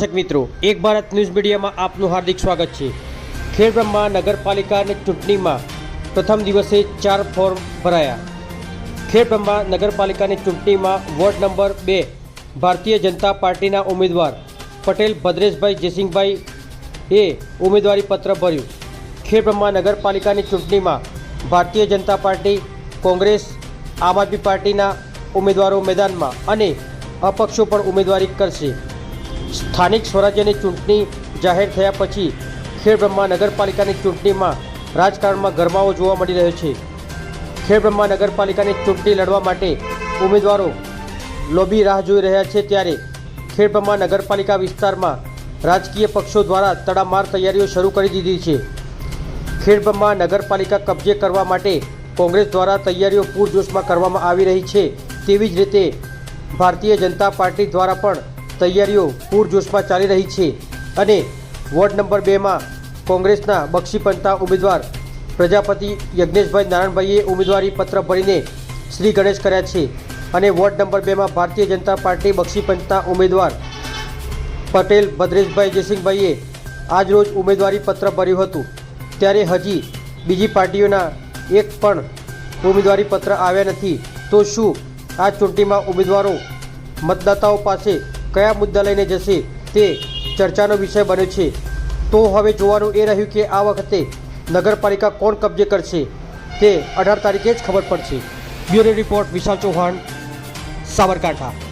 દર્શક મિત્રો, એક ભારત ન્યૂઝ મીડિયામાં આપનું હાર્દિક સ્વાગત છે. ખેડબ્રહ્મા નગરપાલિકાની ચૂંટણીમાં પ્રથમ દિવસે ચાર ફોર્મ ભરાયા. ખેડબ્રહ્મા નગરપાલિકાની ચૂંટણીમાં વોર્ડ નંબર બે ભારતીય જનતા પાર્ટીના ઉમેદવાર પટેલ ભદ્રેશભાઈ જયસિંહભાઈ એ ઉમેદવારી પત્ર ભર્યું. ખેડબ્રહ્મા નગરપાલિકાની ચૂંટણીમાં ભારતીય જનતા પાર્ટી, કોંગ્રેસ, આમ આદમી પાર્ટીના ઉમેદવારો મેદાનમાં અને અપક્ષો પણ ઉમેદવારી કરશે. સ્થાનિક સ્વરાજ્યની ચૂંટણી જાહેર થયા પછી ખેડબ્રહ્મા નગરપાલિકાની ચૂંટણીમાં રાજકારણમાં ગરમાવો જોવા મળી રહ્યો છે. ખેડબ્રહ્મા નગરપાલિકાની ચૂંટણી લડવા માટે ઉમેદવારો લોબી રાહ જોઈ રહ્યા છે ત્યારે ખેડબ્રહ્મા નગરપાલિકા વિસ્તારમાં રાજકીય પક્ષો દ્વારા તડામાર તૈયારીઓ શરૂ કરી દીધી છે. ખેડબ્રહ્મા નગરપાલિકા કબજે કરવા માટે કોંગ્રેસ દ્વારા તૈયારીઓ પૂરજોશમાં કરવામાં આવી રહી છે તેવી જ રીતે ભારતીય જનતા પાર્ટી દ્વારા પણ તૈયારીઓ પૂરજોશમાં ચાલી રહી છે અને વોર્ડ નંબર બેમાં કોંગ્રેસના બક્ષીપંથા ઉમેદવાર પ્રજાપતિ યજ્ઞેશભાઈ નારાયણભાઈએ ઉમેદવારી પત્ર ભરીને શ્રી ગણેશ કર્યા છે અને વોર્ડ નંબર બેમાં ભારતીય જનતા પાર્ટી બક્ષીપંથના ઉમેદવાર પટેલ ભદ્રેશભાઈ જયસિંહભાઈએ આજરોજ ઉમેદવારી પત્ર ભર્યું હતું. ત્યારે હજી બીજી પાર્ટીઓના એક પણ ઉમેદવારી પત્ર આવ્યા નથી. તો શું આ ચૂંટણીમાં ઉમેદવારો મતદાતાઓ પાસે કયા મુદ્દા લઈને જશે તે ચર્ચાનો વિષય બન્યો છે. તો હવે જોવાનું એ રહ્યું કે આ વખતે નગરપાલિકા કોણ કબજે કરશે તે અઢાર તારીખે જ ખબર પડશે. Bureau report Vishal Chauhan, Sabarkantha.